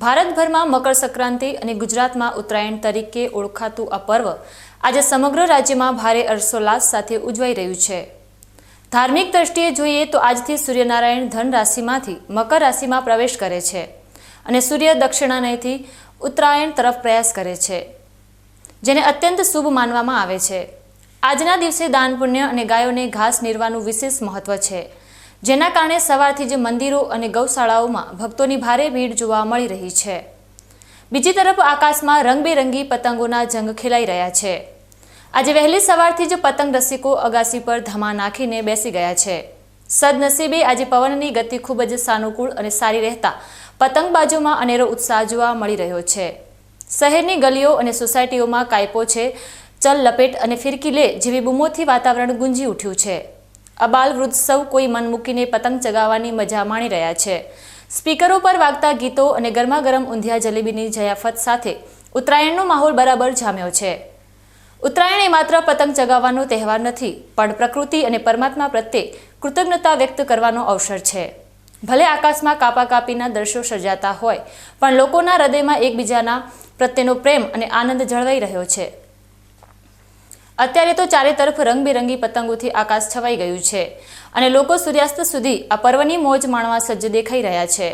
ભારતભરમાં મકર સંક્રાંતિ અને ગુજરાતમાં ઉત્તરાયણ તરીકે ઓળખાતું આ પર્વ આજે સમગ્ર રાજ્યમાં ભારે હર્ષોલ્લાસ સાથે ઉજવાઈ રહ્યું છે. ધાર્મિક દ્રષ્ટિએ જોઈએ તો આજથી સૂર્યનારાયણ ધન રાશિમાંથી મકર રાશિમાં પ્રવેશ કરે છે અને સૂર્ય દક્ષિણાનયથી ઉત્તરાયણ તરફ પ્રયાસ કરે છે, જેને અત્યંત શુભ માનવામાં આવે છે. આજના દિવસે દાન પુણ્ય અને ગાયોને ઘાસ નીરવાનું વિશેષ મહત્વ છે. જેના કારણે સવારથી જ મંદિરો અને ગૌશાળાઓમાં ભક્તોની ભારે ભીડ જોવા મળી રહી છે. બીજી તરફ આકાશમાં રંગબેરંગી પતંગોના જંગ ખેલાઈ રહ્યા છે. આજે વહેલી સવારથી જ પતંગ રસિકો અગાસી પર ધમા નાખીને બેસી ગયા છે. સદનસીબે આજે પવનની ગતિ ખૂબ જ સાનુકૂળ અને સારી રહેતા પતંગબાજોમાં અનેરો ઉત્સાહ જોવા મળી રહ્યો છે. શહેરની ગલીઓ અને સોસાયટીઓમાં કાયપો છે, ચલ લપેટ અને ફિરકી લે જેવી બૂમોથી વાતાવરણ ગુંજી ઉઠ્યું છે. અબાલ વૃદ્ધ સૌ કોઈ મન મૂકીને પતંગ ચગાવવાની મજા માણી રહ્યા છે. સ્પીકરો પર વાગતા ગીતો અને ગરમાગરમ ઊંધિયા જલેબીની જયાફત સાથે ઉત્તરાયણનો માહોલ બરાબર જામ્યો છે. ઉત્તરાયણ એ માત્ર પતંગ ચગાવવાનો તહેવાર નથી, પણ પ્રકૃતિ અને પરમાત્મા પ્રત્યે કૃતજ્ઞતા વ્યક્ત કરવાનો અવસર છે. ભલે આકાશમાં કાપા કાપીના દ્રશ્યો સર્જાતા હોય, પણ લોકોના હૃદયમાં એકબીજાના પ્રત્યેનો પ્રેમ અને આનંદ જળવાઈ રહ્યો છે. અત્યારે તો ચારે તરફ રંગબેરંગી પતંગોથી આકાશ છવાઈ ગયું છે અને લોકો સૂર્યાસ્ત સુધી આ પર્વની મોજ માણવા સજ્જ દેખાઈ રહ્યા છે.